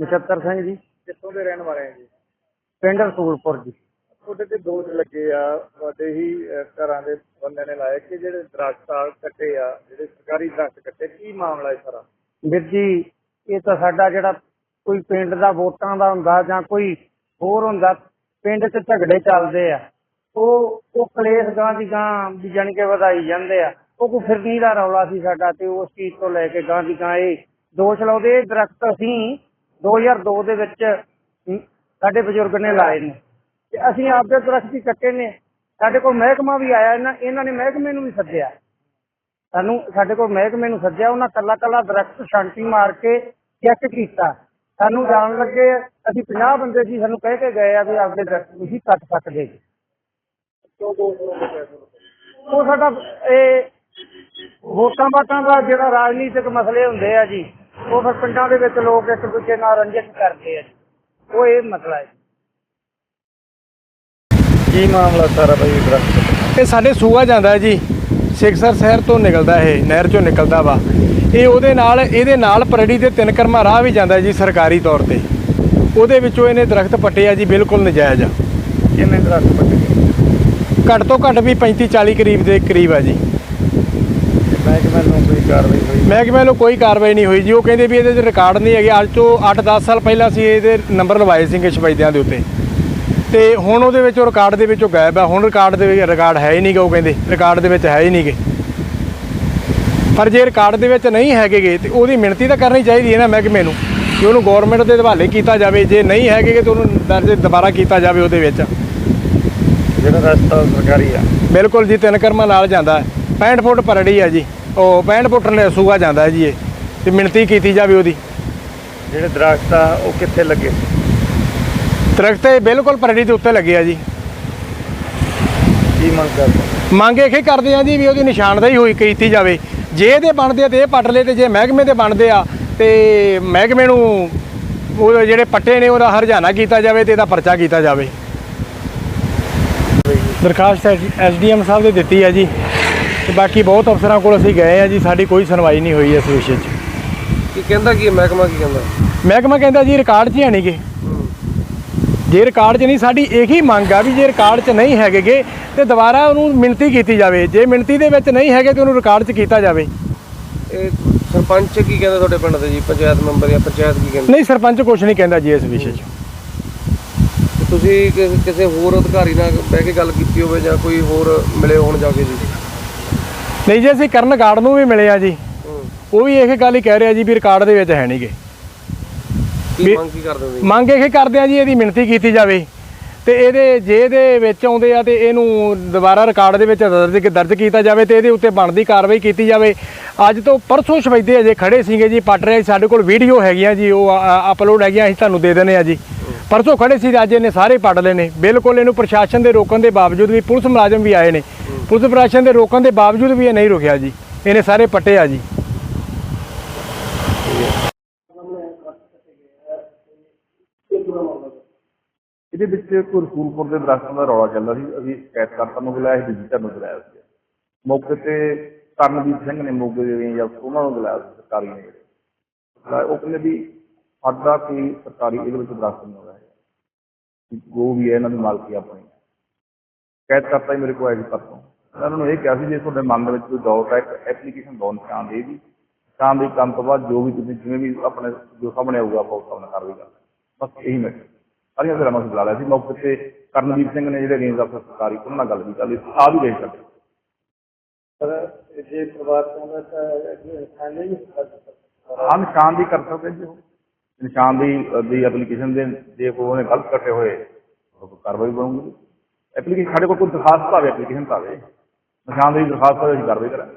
ਨਛੱਤਰ ਸਿੰਘ ਜੀ। ਕਿੱਥੋਂ ਦੇ ਰਹਿਣ ਵਾਲੇ ਆ ਜੀ? ਪਿੰਡ ਰਸੂਲਪੁਰ ਜੀ। ਤੁਹਾਡੇ ਤੇ ਦੋਸ਼ ਲੱਗੇ ਆ ਤੁਹਾਡੇ ਹੀ ਅਹ, ਘਰਾਂ ਦੇ ਬੰਦੇ ਨੇ ਲਾਇਆ ਕਿ ਜਿਹੜੇ ਦਰਖਤ ਆ ਕੱਟੇ ਆ ਜਿਹੜੇ ਸਰਕਾਰੀ ਦਰਖਤ ਕੱਟੇ ਕੀ ਮਾਮਲਾ ਹੈ ਸਾਰਾ ਵੀਰ ਜੀ ਇਹ ਤਾਂ ਸਾਡਾ ਜਿਹੜਾ ਕੋਈ ਪਿੰਡ ਦਾ ਵੋਟਾਂ ਦਾ ਹੁੰਦਾ ਜਾਂ ਕੋਈ ਹੋਰ ਹੁੰਦਾ ਪਿੰਡ 'ਚ ਝਗੜੇ ਚੱਲਦੇ ਆ। ਉਹ ਉਹ ਕਲੇਸ਼ ਗਾਂ ਦੀ ਗਾਂ ਵੀ ਜਾਣੀ ਕਿ ਵਧਾਈ ਜਾਂਦੇ ਆ। ਉਹ ਕੋਈ ਫਿਰਨੀ ਦਾ ਰੌਲਾ ਸੀ ਸਾਡਾ ਤੇ ਉਸ ਚੀਜ਼ ਤੋਂ ਲੈ ਕੇ ਗਾਂ ਦੀ ਗਾਂ ਇਹ ਦੋਸ਼ ਲਾਉਂਦੇ ਇਹ ਦਰਖਤ ਅਸੀਂ 2002 ਦੇ ਵਿੱਚ ਸਾਡੇ ਬਜ਼ੁਰਗ ਨੇ ਲਾਏ ਨੇ। ਤੇ ਅਸੀਂ ਆਪਦੇ ਦਰਖਤ ਹੀ ਕੱਟੇ ਨੇ। ਸਾਡੇ ਕੋਲ ਮਹਿਕਮਾ ਵੀ ਆਇਆ ਇਹਨਾਂ ਇਹਨਾਂ ਨੇ ਮਹਿਕਮੇ ਨੂੰ ਵੀ ਸੱਦਿਆ। ਸਾਨੂੰ, ਸਾਡੇ ਕੋਲ ਮਹਿਕਮੇ ਨੂੰ ਸੱਦਿਆ, ਉਹਨਾਂ ਕੱਲਾ ਕੱਲਾ ਦਰਖਤ ਛਾਂਟੀ ਮਾਰ ਕੇ ਚੈੱਕ ਕੀਤਾ। ਸਾਨੂੰ ਜਾਣ ਲੱਗੇ, ਅਸੀਂ 50 ਬੰਦੇ ਸੀ, ਸਾਨੂੰ ਕਹਿ ਕੇ ਗਏ ਆ ਵੀ ਆਪਦੇ ਦਰਖਤ ਤੁਸੀਂ ਕੱਟ ਸਕਦੇ ਜੀ। ਉਹ ਸਾਡਾ, ਇਹ ਵੋਟਾਂ ਵਾਟਾਂ ਦਾ ਜਿਹੜਾ ਰਾਜਨੀਤਿਕ ਮਸਲੇ ਹੁੰਦੇ ਆ ਜੀ ਉਹ ਫਿਰ ਪਿੰਡਾਂ ਦੇ ਵਿੱਚ ਲੋਕ ਇੱਕ ਦੂਜੇ ਨਾਲ ਰੰਜਿਸ਼ ਕਰਦੇ ਆ ਜੀ। ਉਹ ਇਹ ਮਸਲਾ ਹੈ ਕੀ ਮਾਮਲਾ ਸਾਰਾ ਬਈ ਦਰਖਤ ਇਹ ਸਾਡੇ ਸੂਆ ਜਾਂਦਾ ਜੀ। ਸਿਕਸਰ ਸ਼ਹਿਰ ਤੋਂ ਨਿਕਲਦਾ ਇਹ ਨਹਿਰ ਚੋਂ ਨਿਕਲਦਾ ਵਾ। ਇਹ ਉਹਦੇ ਨਾਲ ਇਹਦੇ ਨਾਲ ਪਰੜੀ ਦੇ ਤਿੰਨ ਕਰਮਾ ਰਾਹ ਵੀ ਜਾਂਦਾ ਜੀ ਸਰਕਾਰੀ ਤੌਰ ਤੇ। ਉਹਦੇ ਵਿੱਚੋਂ ਇਹਨੇ ਦਰਖਤ ਪੱਟੇ ਆ ਜੀ ਬਿਲਕੁਲ ਨਜਾਇਜ਼ ਆ। ਕਿੰਨੇ ਦਰਖਤ ਪੱਟੇ? ਘੱਟ ਤੋਂ ਘੱਟ ਵੀ 35 40 ਕਰੀਬ ਦੇ ਕਰੀਬ ਆ ਜੀ। ਮਹਿਕਮੇ ਨੂੰ ਕੋਈ ਕਾਰਵਾਈ ਹੋਈ। ਮਹਿਕਮੇ ਵੱਲੋਂ ਕੋਈ ਕਾਰਵਾਈ ਨਹੀਂ ਹੋਈ ਜੀ। ਉਹ ਕਹਿੰਦੇ ਵੀ ਇਹਦੇ 'ਚ ਰਿਕਾਰਡ ਨਹੀਂ ਹੈਗੇ। ਅੱਜ ਤੋਂ 8-10 ਸਾਲ ਪਹਿਲਾਂ ਅਸੀਂ ਇਹਦੇ ਨੰਬਰ ਲਵਾਏ ਸੀਗੇ ਸ਼ਪੈਦਿਆਂ ਦੇ ਉੱਤੇ। ਤੇ ਹੁਣ ਉਹਦੇ ਵਿੱਚ ਉਹ ਰਿਕਾਰਡ ਦੇ ਵਿੱਚੋਂ ਗਾਇਬ ਆ। ਹੁਣ ਰਿਕਾਰਡ ਦੇ ਵਿੱਚ ਰਿਕਾਰਡ ਹੈ ਹੀ ਨਹੀਂ ਨਹੀਂਗਾ ਉਹ ਕਹਿੰਦੇ। ਰਿਕਾਰਡ ਦੇ ਵਿੱਚ ਹੈ ਹੀ ਨਹੀਂਗੇ ਪਰ ਜੇ ਰਿਕਾਰਡ ਦੇ ਵਿੱਚ ਨਹੀਂ ਹੈਗੇਗੇ ਤੇ ਉਹਦੀ ਮਿਣਤੀ ਤਾਂ ਕਰਨੀ ਚਾਹੀਦੀ ਹੈ ਨਾ ਮਹਿਕਮੇ ਨੂੰ। ਕਿ ਉਹਨੂੰ ਗਵਰਨਮੈਂਟ ਦੇ ਹਵਾਲੇ ਕੀਤਾ ਜਾਵੇ। ਜੇ ਨਹੀਂ ਹੈਗੇਗੇ ਤਾਂ ਉਹਨੂੰ ਦਰਜ ਦੁਬਾਰਾ ਕੀਤਾ ਜਾਵੇ ਉਹਦੇ ਵਿੱਚ। ਜਿਹੜਾ ਰਸਤਾ ਸਰਕਾਰੀ ਆ। ਬਿਲਕੁਲ ਜੀ ਤਿੰਨ ਕਰਮਾਂ ਨਾਲ ਜਾਂਦਾ ਹੈ। 65 ਫੁੱਟ ਪਰੜੀ ਆ ਜੀ। ਉਹ 65 ਫੁੱਟ ਨੇ ਸੂਆ ਜਾਂਦਾ ਜੀ ਇਹ। ਤੇ ਮਿਣਤੀ ਕੀਤੀ ਜਾਵੇ ਉਹਦੀ। ਜਿਹੜੇ ਦਰਖਤ ਆ ਉਹ ਕਿੱਥੇ ਲੱਗੇ? ਦਰਖਤ ਇਹ ਬਿਲਕੁਲ ਪਰੜੀ ਦੇ ਉੱਤੇ ਲੱਗੇ ਆ ਜੀ। ਕੀ ਮੰਗ ਕਰਦੇ ਮੰਗ ਇਹ ਹੀ ਕਰਦੇ ਆ ਜੀ ਵੀ ਉਹਦੀ ਨਿਸ਼ਾਨਦੇਹੀ ਹੋਈ ਕੀਤੀ ਜਾਵੇ। ਜੇ ਇਹਦੇ ਬਣਦੇ ਤੇ ਇਹ ਪੱਟ ਲਏ ਤੇ ਜੇ ਮਹਿਕਮੇ ਦੇ ਬਣਦੇ ਆ ਤੇ ਮਹਿਕਮੇ ਨੂੰ ਉਹ ਜਿਹੜੇ ਪੱਟੇ ਨੇ ਉਹਦਾ ਹਰਜਾਨਾ ਕੀਤਾ ਜਾਵੇ ਤੇ ਇਹਦਾ ਪਰਚਾ ਕੀਤਾ ਜਾਵੇ। ਦਰਖਾਸਤ ਐਸਡੀਐਮ ਸਾਹਿਬ ਦੇ ਦਿੱਤੀ ਆ ਜੀ। ਤੇ ਬਾਕੀ ਬਹੁਤ ਅਫਸਰਾਂ ਕੋਲ ਅਸੀਂ ਗਏ ਆ ਜੀ ਸਾਡੀ ਕੋਈ ਸੁਣਵਾਈ ਨਹੀਂ ਹੋਈ ਇਸ ਵਿਸ਼ੇ 'ਚ। ਕੀ ਕਹਿੰਦਾ ਕੀ ਹੈ? ਮਹਿਕਮਾ ਕੀ ਕਹਿੰਦਾ? ਮਹਿਕਮਾ ਕਹਿੰਦਾ ਜੀ ਰਿਕਾਰਡ 'ਚ ਹੀ ਨਹੀਂਗੇ ਜੇ ਰਿਕਾਰਡ 'ਚ ਨਹੀਂ ਸਾਡੀ ਇਹੀ ਮੰਗ ਆ ਵੀ ਜੇ ਰਿਕਾਰਡ 'ਚ ਨਹੀਂ ਹੈਗੇਗੇ ਤੇ ਦੁਬਾਰਾ ਉਹਨੂੰ ਮਿਣਤੀ ਕੀਤੀ ਜਾਵੇ। ਜੇ ਮਿਣਤੀ ਦੇ ਵਿੱਚ ਨਹੀਂ ਹੈਗੇ ਤੇ ਉਹਨੂੰ ਰਿਕਾਰਡ 'ਚ ਕੀਤਾ ਜਾਵੇ। ਇਹ ਸਰਪੰਚ ਕੀ ਕਹਿੰਦਾ ਤੁਹਾਡੇ ਪਿੰਡ ਦੇ ਜੀ? ਪੰਚਾਇਤ ਮੈਂਬਰ ਜਾਂ ਪੰਚਾਇਤ ਕੀ ਕਹਿੰਦੇ? ਨਹੀਂ ਸਰਪੰਚ ਕੁਝ ਨਹੀਂ ਕਹਿੰਦਾ ਜੀ ਇਸ ਵਿਸ਼ੇ 'ਚ। ਤੁਸੀਂ ਕਿਸੇ ਹੋਰ ਅਧਿਕਾਰੀ ਨਾਲ ਬਹਿ ਕੇ ਗੱਲ ਕੀਤੀ ਹੋਵੇ ਜਾਂ ਕੋਈ ਹੋਰ ਮਿਲੇ ਹੋਣ ਜਾ ਕੇ ਜੀ? ਨਹੀਂ ਜੀ ਅਸੀਂ ਕਰਨ ਗਾਰਡ ਨੂੰ ਵੀ ਮਿਲੇ ਆ ਜੀ। ਹੂੰ। ਉਹ ਵੀ ਇਹ ਗੱਲ ਹੀ ਕਹਿ ਰਿਹਾ ਜੀ ਵੀ ਰਿਕਾਰਡ ਦੇ ਵਿੱਚ ਹੈ ਨਹੀਂਗੇ ਕੀ ਵੀ- ਮੰਗ ਕੀ ਕਰਦੇ ਹੋ ਜੀ? ਮੰਗ ਇਹ ਕਰਦੇ ਆ ਜੀ ਇਹਦੀ ਮਿਣਤੀ ਕੀਤੀ ਜਾਵੇ। ਤੇ ਇਹਦੇ ਜੇ ਇਹਦੇ ਵਿੱਚ ਆਉਂਦੇ ਆ ਤੇ ਇਹਨੂੰ ਦੁਬਾਰਾ ਰਿਕਾਰਡ ਦੇ ਵਿੱਚ ਦਰਜ ਦਰਜ ਕੀਤਾ ਜਾਵੇ ਤੇ ਇਹਦੇ ਉੱਤੇ ਬਣਦੀ ਕਾਰਵਾਈ ਕੀਤੀ ਜਾਵੇ। ਅੱਜ ਤੋਂ ਪਰਸੋਂ ਸ਼ਵੈਦੇ ਅਜੇ ਖੜੇ ਸੀਗੇ ਜੀ ਪਟ ਰਹੇ ਸੀ, ਸਾਡੇ ਕੋਲ ਵੀਡੀਓ ਹੈਗੀਆਂ ਜੀ ਉਹ ਅਪਲੋਡ ਹੈਗੀਆਂ ਅਸੀਂ ਤੁਹਾਨੂੰ ਦੇ ਦਿੰਦੇ ਆ ਜੀ। ਪਰਸੋਂ ਖੜੇ ਸੀ ਅੱਜ ਇਹਨੇ ਸਾਰੇ ਪਟ ਲਏ ਨੇ। ਬਿਲਕੁਲ ਇਹਨੂੰ ਪ੍ਰਸ਼ਾਸਨ ਦੇ ਰੋਕਣ ਦੇ ਬਾਵਜੂਦ ਵੀ ਪੁਲਿਸ ਮੁਲਾਜ਼ਮ ਵੀ ਆਏ ਨੇ। ਪੁਲਿਸ ਪ੍ਰਸ਼ਾਸਨ ਦੇ ਰੋਕਣ ਦੇ ਬਾਵਜੂਦ ਵੀ ਇਹ ਨਹੀਂ ਰੁਕਿਆ ਜੀ। ਇਹਨੇ ਸਾਰੇ ਪੱਟੇ ਆ ਜੀ। ਇਹਦੇ ਵਿੱਚ ਕੋਈ ਰਸੂਲਪੁਰ ਦੇ ਦਰਖਤਾਂ ਦਾ ਰੌਲਾ ਚੱਲਦਾ ਸੀ। ਅਸੀਂ ਸ਼ਿਕਾਇਤਕਰਤਾ ਨੂੰ ਬੁਲਾਇਆ ਸੀ ਡਿਜੀਟਲ ਨੂੰ ਬੁਲਾਇਆ ਸੀ। ਮੌਕੇ ਤੇ ਕਰਨਵੀਰ ਸਿੰਘ ਨੇ ਮੋਗੇ ਦੇ ਜਾਂ ਉਹਨਾਂ ਨੂੰ ਬੁਲਾਇਆ ਸਰਕਾਰੀ ਨੇ। ਉਹ ਕਹਿੰਦੇ ਵੀ ਸਾਡਾ ਕੋਈ ਸਰਕਾਰੀ ਇਹਦੇ ਵਿੱਚ ਦਰਖਤ ਨਹੀਂ ਆਉਂਦਾ ਹੈ। ਜੋ ਵੀ ਹੈ ਇਹਨਾਂ ਦੀ ਮਾਲਕੀ ਆਪਣੀ। ਸ਼ਿਕਾਇਤਕਰਤਾ ਹੀ ਮੇਰੇ ਕੋਲ ਆਇਆ ਸੀ ਪਰਸੋਂ। ਮੈਂ ਉਹਨਾਂ ਨੂੰ ਇਹ ਕਿਹਾ ਸੀ ਜੇ ਤੁਹਾਡੇ ਮਨ ਦੇ ਵਿੱਚ ਕੋਈ ਡਾਊਟ ਹੈ ਇੱਕ ਐਪਲੀਕੇਸ਼ਨ ਦੋ ਨਿਸ਼ਾਨ ਦੇ ਦੀ ਨਿਸ਼ਾਨ ਦੇ ਕੰਮ ਤੋਂ ਬਾਅਦ ਜੋ ਵੀ ਤੁਸੀਂ ਜਿਵੇਂ ਵੀ ਆਪਣੇ ਜੋ ਸਾਹਮਣੇ ਆਊਗਾ ਆਪਾਂ ਉਸ ਹਿਸਾਬ ਨਾਲ ਕਾਰਵਾਈ ਕਰਾਂਗੇ। ਬਸ ਇਹੀ ਮੈਂ ਸਾਰੀਆਂ ਗੱਲਾਂ ਨੂੰ ਬੁਲਾ ਲਿਆ ਸੀ। ਮੌਕੇ ਤੇ ਕਰਨਵੀਰ ਸਿੰਘ ਨੇ ਜਿਹੜੇ ਰੇਂਜ ਅਫਸਰ ਸਰਕਾਰੀ ਉਹਨਾਂ ਨਾਲ ਗੱਲ ਵੀ ਕਰ ਲਈ। ਸੀ ਆ ਵੀ ਦੇਖ ਸਕਦੇ। ਪਰ ਜੇ ਪਰਿਵਾਰ ਚਾਹੁੰਦਾ ਤਾਂ ਖਾਣੇ ਵੀ ਆ ਨਿਸ਼ਾਨ ਦੀ ਕਰ ਸਕਦੇ ਜੀ ਉਹ। ਨਿਸ਼ਾਨ ਦੀ ਦੀ ਐਪਲੀਕੇਸ਼ਨ ਦੇ ਜੇ ਕੋਈ ਉਹਨੇ ਗਲਤ ਕੱਟੇ ਹੋਏ ਕਾਰਵਾਈ ਬਣੂਗੀ। ਐਪਲੀਕੇਸ਼ਨ ਸਾਡੇ ਕੋਲ ਕੋਈ ਦਰਖਾਸਤ ਭਾਵੇਂ ਐਪਲੀਕੇਸ਼ਨ ਭਾਵੇ ਨਿਸ਼ਾਨ ਦੀ ਦਰਖਾਸਤ ਹੋਵੇ ਅਸੀਂ ਕਾਰਵਾਈ ਕਰਾਂਗੇ।